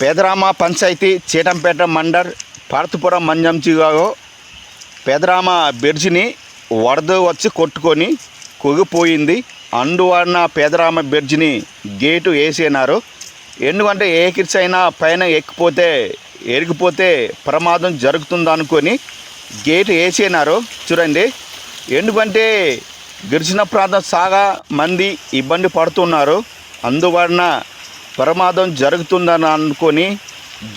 పేదరామ పంచాయతీ చీటంపేట మండల్ పార్తపురం మంజం జిల్లాలో పేదరామ బ్రిడ్జిని వరద వచ్చి కొట్టుకొని కుగిపోయింది. అందువలన పేదరామ బ్రిడ్జిని గేటు వేసినారు. ఎందుకంటే ఏ కిడ్స్ అయినా పైన ఎక్కిపోతే ఎరిగిపోతే ప్రమాదం జరుగుతుందనుకొని గేటు వేసినారు చూడండి. ఎందుకంటే గిరిజన ప్రాంతం సాగా మంది ఇబ్బంది పడుతున్నారు. అందువలన ప్రమాదం జరుగుతుందని అనుకొని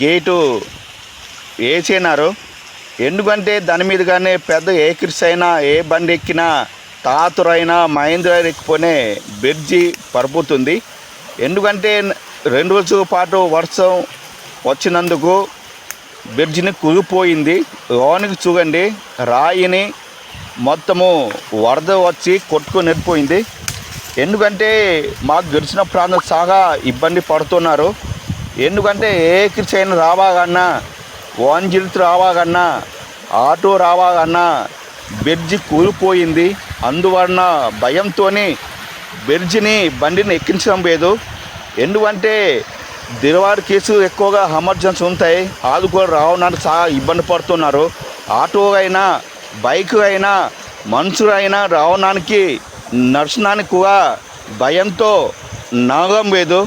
గేటు వేసినారు. ఎందుకంటే దాని మీదుగానే పెద్ద ఏ అయినా ఏ బండి ఎక్కినా తాతురైనా మహేంద్ర ఎక్కిపోనే బ్రిడ్జి పడిపోతుంది. ఎందుకంటే రెండు రోజుల పాటు వర్షం వచ్చినందుకు బ్రిడ్జిని కుగిపోయింది లోనికి చూడండి రాయిని మొత్తము వరద వచ్చి కొట్టుకొని వెళ్ళిపోయింది. ఎందుకంటే మాకు గెలిచిన ప్రాంతం చాలా ఇబ్బంది పడుతున్నారు. ఎందుకంటే ఏ కిచైన్ రావాలన్నా వన్ జీరో రావాలన్నా ఆటో రావాలన్నా బ్రిడ్జి కూలిపోయింది. అందువలన భయంతో బ్రిడ్జిని బండిని ఎక్కించడం లేదు. ఎందుకంటే దిలవారి కేసు ఎక్కువగా ఎమర్జెన్సీ ఉంటాయి. వాళ్ళు కూడా రావడానికి చాలా ఇబ్బంది పడుతున్నారు. ఆటో అయినా బైక్ అయినా మనుషులైనా రావడానికి నడచడానికి కూడా భయంతో నాగం లేదు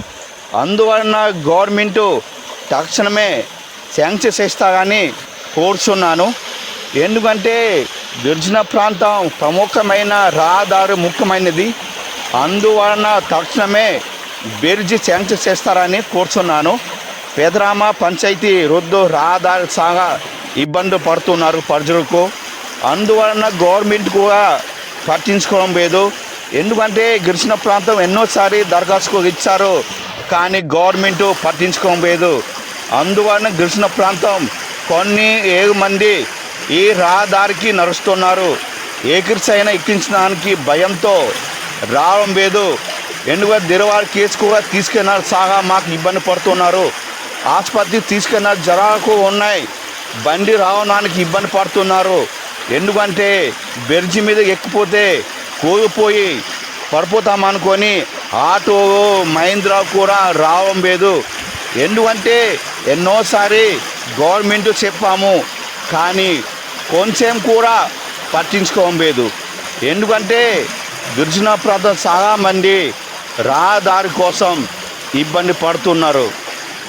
అందువలన గవర్నమెంట్ తక్షణమే శాంక్షన్ చేస్తారని కోరుచున్నాను. ఎందుకంటే గిరిజన ప్రాంతం ప్రముఖమైన రహదారు ముఖ్యమైనది. అందువలన తక్షణమే బ్రిడ్జి శాంక్షన్ చేస్తారని కోరుచున్నాను. పెదరామ పంచాయతీ రొద్దు రహదారి సాగా ఇబ్బంది పడుతున్నారు ప్రజలకు. అందువలన గవర్నమెంట్ కూడా పట్టించుకోవడం లేదు. ఎందుకంటే గిరిజన ప్రాంతం ఎన్నోసారి దరఖాస్తు ఇచ్చారు కానీ గవర్నమెంట్ పట్టించుకోవడం లేదు. అందువలన గిరిజన ప్రాంతం కొన్ని ఏడు మంది ఈ రహదారికి నడుస్తున్నారు. ఏ అయినా ఎక్కించడానికి భయంతో రావడం లేదు. ఎందుకంటే దిరవారి కేసు కూడా తీసుకెళ్ళినారు సాగా మాకు ఇబ్బంది పడుతున్నారు. ఆసుపత్రికి తీసుకెళ్ళిన జ్వరాలకు ఉన్నాయి. బండి రావడానికి ఇబ్బంది పడుతున్నారు. ఎందుకంటే బెర్జి మీద ఎక్కిపోతే కోల్పోయి పడిపోతామనుకొని ఆటో మహీంద్రా కూడా రావడం లేదు. ఎందుకంటే ఎన్నోసారి గవర్నమెంట్ చెప్పాము కానీ కొంచెం కూడా పట్టించుకోవడం లేదు. ఎందుకంటే గిరిజన ప్రాంతం చాలా మంది రహదారి కోసం ఇబ్బంది పడుతున్నారు.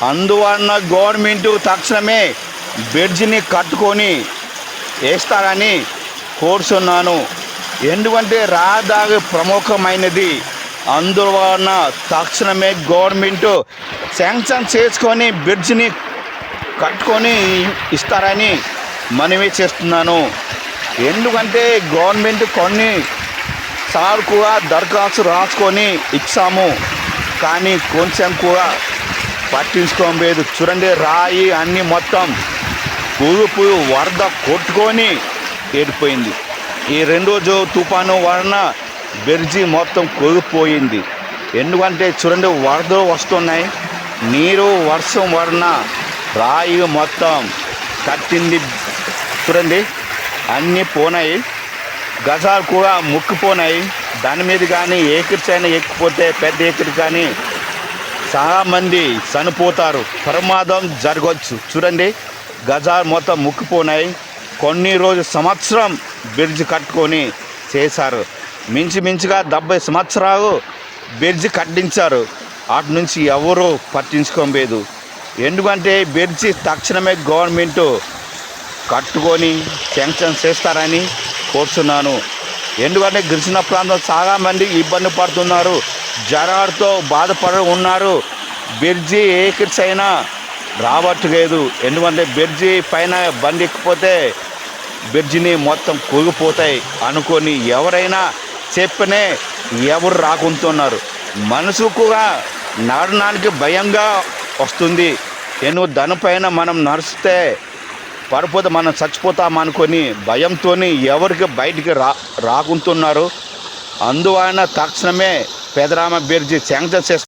అందువలన గవర్నమెంట్ తక్షణమే బ్రిడ్జిని కట్టుకొని వేస్తారని కోరుచున్నాను. ఎందుకంటే రహదారి ప్రముఖమైనది. అందువలన తక్షణమే గవర్నమెంట్ శాంక్షన్ చేసుకొని బ్రిడ్జ్ని కట్టుకొని ఇస్తారని మనవి చేస్తున్నాను. ఎందుకంటే గవర్నమెంట్ కొన్ని సార్ కూడా దరఖాస్తు రాసుకొని ఇచ్చాము. కానీ కొంచెం కూడా పట్టించుకోం లేదు చూడండి రాయి అన్నీ మొత్తం కూలిపు వరద కొట్టుకొని ఏడిపోయింది. ఈ రెండు రోజు తుఫాను వలన బెర్జీ మొత్తం కొగిపోయింది ఎందుకంటే చూడండి వరదలు వస్తున్నాయి. నీరు వర్షం వలన రాయి మొత్తం కట్టింది. చూడండి అన్నీ పోనాయి. గజాలు కూడా ముక్కిపోనాయి. దాని మీద కానీ ఏకరిచైనా ఎక్కిపోతే పెద్ద ఏకరి కానీ చాలామంది చనిపోతారు. ప్రమాదం జరగవచ్చు చూడండి గజాలు మొత్తం ముక్కిపోనాయి. కొన్ని రోజు సంవత్సరం బ్రిడ్జ్ కట్టుకొని చేశారు. మించుమించుగా డెబ్బై సంవత్సరాలు బ్రిడ్జ్ కట్టించారు. అటు నుంచి ఎవరు పట్టించుకోలేదు ఎందుకంటే బ్రిడ్జి తక్షణమే గవర్నమెంట్ కట్టుకొని శాంక్షన్ చేస్తారని కోరుచున్నాను. ఎందుకంటే గిరిజన ప్రాంతం చాలా మంది ఇబ్బంది పడుతున్నారు. జ్వరాలతో బాధపడ ఉన్నారు బ్రిడ్జి ఏ కిడ్స్ అయినా రావట్లేదు. ఎందుకంటే బ్రిడ్జి పైన బండి ఎక్కిపోతే బ్రిడ్జిని మొత్తం కూలిపోతాయి అనుకొని ఎవరైనా చెప్పనే ఎవరు రాకుంటున్నారు. మనసు కూడా నడడానికి భయంగా వస్తుంది. నేను దానిపైన మనం నడిస్తే పడిపోతే మనం చచ్చిపోతాం అనుకొని భయంతో ఎవరికి బయటికి రా రాకుంటున్నారు. అందువలన తక్షణమే పెదరామ బ్రిడ్జి శాంక్షన్ చేసు